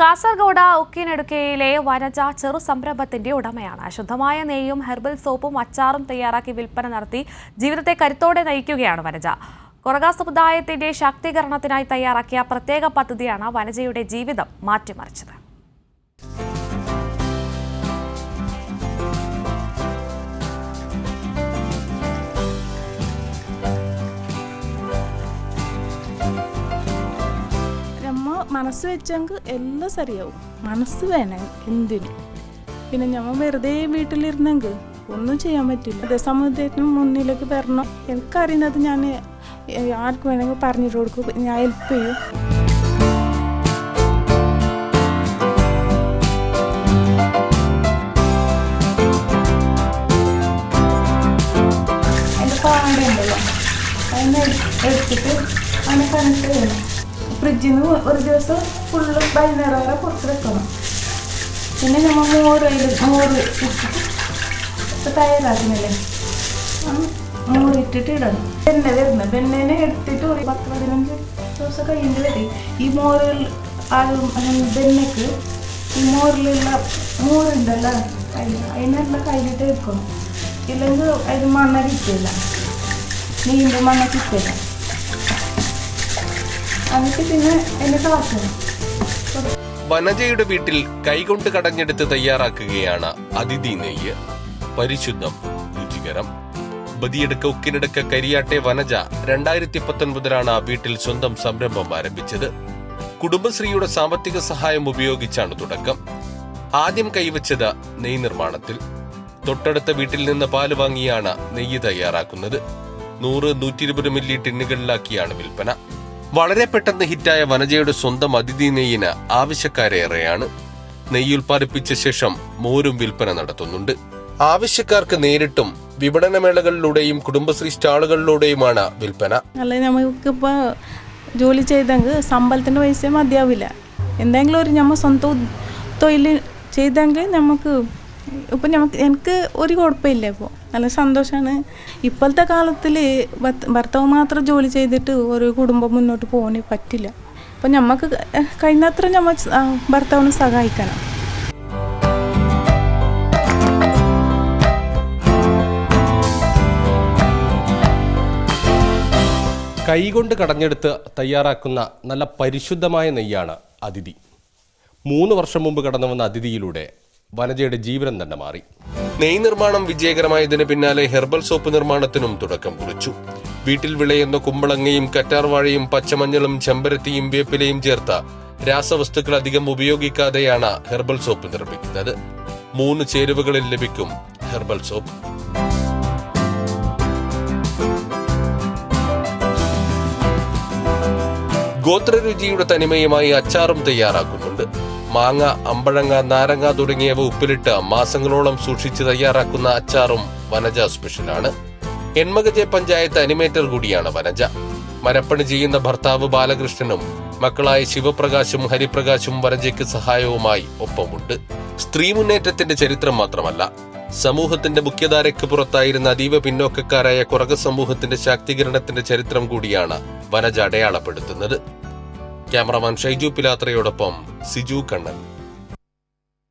കാസർഗോഡ് ഉക്കിനടുക്കയിലെ വനജ ചെറു സംരംഭത്തിന്റെ ഉടമയാണ്. ശുദ്ധമായ നെയ്യും ഹെർബൽ സോപ്പും അച്ചാറും തയ്യാറാക്കി വിൽപ്പന നടത്തി ജീവിതത്തെ കരുത്തോടെ നയിക്കുകയാണ് വനജ. കൊറഗ സമുദായത്തിന്റെ ശാക്തീകരണത്തിനായി തയ്യാറാക്കിയ പ്രത്യേക പദ്ധതിയാണ് വനജയുടെ ജീവിതം മാറ്റിമറിച്ചത്. മനസ്സ് വെച്ചെങ്കിൽ എല്ലാം ശരിയാവും മനസ്സ് വേണം എന്തിനും. പിന്നെ ഞമ്മ വെറുതെ വീട്ടിലിരുന്നെങ്കിൽ ഒന്നും ചെയ്യാൻ പറ്റില്ല. അതേ സമയത്തേക്കും മുന്നിലേക്ക് വരണം. എനിക്കറിയുന്നത് ഞാൻ ആർക്ക് വേണമെങ്കിൽ പറഞ്ഞിട്ട് കൊടുക്കും. ഞാൻ ഹെൽപ്പ് ചെയ്യും. എടുത്തിട്ട്? അങ്ങനെ കണക്ട് ചെയ്യണം ഫ്രിഡ്ജിൽ നിന്ന് ഒരു ദിവസം ഫുള്ള് വൈകുന്നേരം വരെ പുറത്ത് വെക്കണം. പിന്നെ നമ്മൾ മോര് മോര് ഇപ്പം തയ്യാറാക്കുന്നില്ലേ ഇട്ടിട്ട് ഇടണം. വെണ്ണ വരുന്നത് വെണ്ണേനെ എടുത്തിട്ട് ഒരു പത്ത് പതിനഞ്ച് ദിവസം കഴിഞ്ഞ് വരും ഈ മോര് ആളും വെണ്ണയ്ക്ക് ഈ മോറിലുള്ള മോരുണ്ടല്ലോ അതിൽ അതിനെല്ലാം കയ്യിലിട്ട് വെക്കണം. ഇല്ലെങ്കിൽ അതിന് മണ്ണ കിട്ടില്ല നീണ്ട മണ്ണ കിട്ടില്ല വനജയുടെ വീട്ടിൽ കൈകൊണ്ട് കടഞ്ഞെടുത്ത് തയ്യാറാക്കുകയാണ് അതിഥി നെയ്യ്. പരിശുദ്ധം രുചികരം. ബദിയെടുക്ക ഉക്കിനെടുക്ക കരിയാട്ടെ വനജ രണ്ടായിരത്തി പത്തൊൻപതിലാണ് വീട്ടിൽ സ്വന്തം സംരംഭം ആരംഭിച്ചത്. കുടുംബശ്രീയുടെ സാമ്പത്തിക സഹായം ഉപയോഗിച്ചാണ് തുടക്കം. ആദ്യം കൈവച്ചത് നെയ് നിർമ്മാണത്തിൽ. തൊട്ടടുത്ത വീട്ടിൽ നിന്ന് പാൽ വാങ്ങിയാണ് നെയ്യ് തയ്യാറാക്കുന്നത്. നൂറ് നൂറ്റി ഇരുപത് മില്ലി ടിന്നുകളിലാക്കിയാണ് വിൽപ്പന. വളരെ പെട്ടെന്ന് ഹിറ്റായ വനജയുടെ സ്വന്തം അതിഥി നെയ്യിന് ആവശ്യക്കാരേറെയാണ്. നെയ്യ് ഉൽപ്പാദിപ്പിച്ച ശേഷം മോരും വിൽപ്പന നടത്തുന്നുണ്ട്. ആവശ്യക്കാർക്ക് നേരിട്ടും വിപണനമേളകളിലൂടെയും കുടുംബശ്രീ സ്റ്റാളുകളിലൂടെയുമാണ് വിൽപ്പന. അല്ല നമുക്കിപ്പോൾ ജോലി ചെയ്തെങ്കിൽ ശമ്പളത്തിന്റെ പൈസ മതിയാവില്ല. എന്തെങ്കിലും ഒരു നമ്മൾ സ്വന്തം തൊഴിൽ ചെയ്തെങ്കിൽ നമുക്ക് ഇപ്പം നമുക്ക് എനിക്ക് ഒരു കുഴപ്പമില്ല ഇപ്പോൾ നല്ല സന്തോഷമാണ് ഇപ്പോഴത്തെ കാലത്തിൽ ഭർത്താവ് മാത്രം ജോലി ചെയ്തിട്ട് ഒരു കുടുംബം മുന്നോട്ട് പോകാൻ പറ്റില്ല. അപ്പം നമുക്ക് കഴിയുന്നത്ര നമ്മൾ ഭർത്താവിനെ സഹായിക്കണം. കൈകൊണ്ട് കടഞ്ഞെടുത്ത് തയ്യാറാക്കുന്ന നല്ല പരിശുദ്ധമായ നെയ്യാണ് അതിഥി. മൂന്ന് വർഷം മുമ്പ് കടന്നു വന്ന അതിഥിയിലൂടെ വനജയുടെ ജീവനം തന്നെ മാറി. നെയ് നിർമ്മാണം വിജയകരമായതിന് പിന്നാലെ ഹെർബൽ സോപ്പ് നിർമ്മാണത്തിനും തുടക്കം കുറിച്ചു. വീട്ടിൽ വിളയുന്ന കുമ്പളങ്ങയും കറ്റാർവാഴയും പച്ചമഞ്ഞളും ചെമ്പരത്തിയും വേപ്പിലയും ചേർത്ത രാസവസ്തുക്കൾ അധികം ഉപയോഗിക്കാതെയാണ് ഹെർബൽ സോപ്പ് നിർമ്മിക്കുന്നത്. മൂന്ന് ചേരുവകളിൽ ലഭിക്കും ഹെർബൽ സോപ്പ്. ഗോത്രരുചിയുടെ തനിമയുമായി അച്ചാറും തയ്യാറാക്കുന്നുണ്ട്. മാങ്ങ അമ്പഴങ്ങ നാരങ്ങ തുടങ്ങിയവ ഉപ്പിലിട്ട് മാസങ്ങളോളം സൂക്ഷിച്ച് തയ്യാറാക്കുന്ന അച്ചാറും വനജ സ്പെഷ്യലാണ്. എൺമകജെ പഞ്ചായത്ത് അനിമേറ്റർ കൂടിയാണ് വനജ. മരപ്പണി ചെയ്യുന്ന ഭർത്താവ് ബാലകൃഷ്ണനും മക്കളായ ശിവപ്രകാശും ഹരിപ്രകാശും വനജയ്ക്ക് സഹായവുമായി ഒപ്പമുണ്ട്. സ്ത്രീ മുന്നേറ്റത്തിന്റെ ചരിത്രം മാത്രമല്ല സമൂഹത്തിന്റെ മുഖ്യധാരയ്ക്ക് പുറത്തായിരുന്ന അതീവ പിന്നോക്കക്കാരായ കുറക സമൂഹത്തിന്റെ ശാക്തീകരണത്തിന്റെ ചരിത്രം കൂടിയാണ് വനജ അടയാളപ്പെടുത്തുന്നത്. ക്യാമറമാൻ ഷൈജു പിലാത്രയോടൊപ്പം സിജു കണ്ണൻ.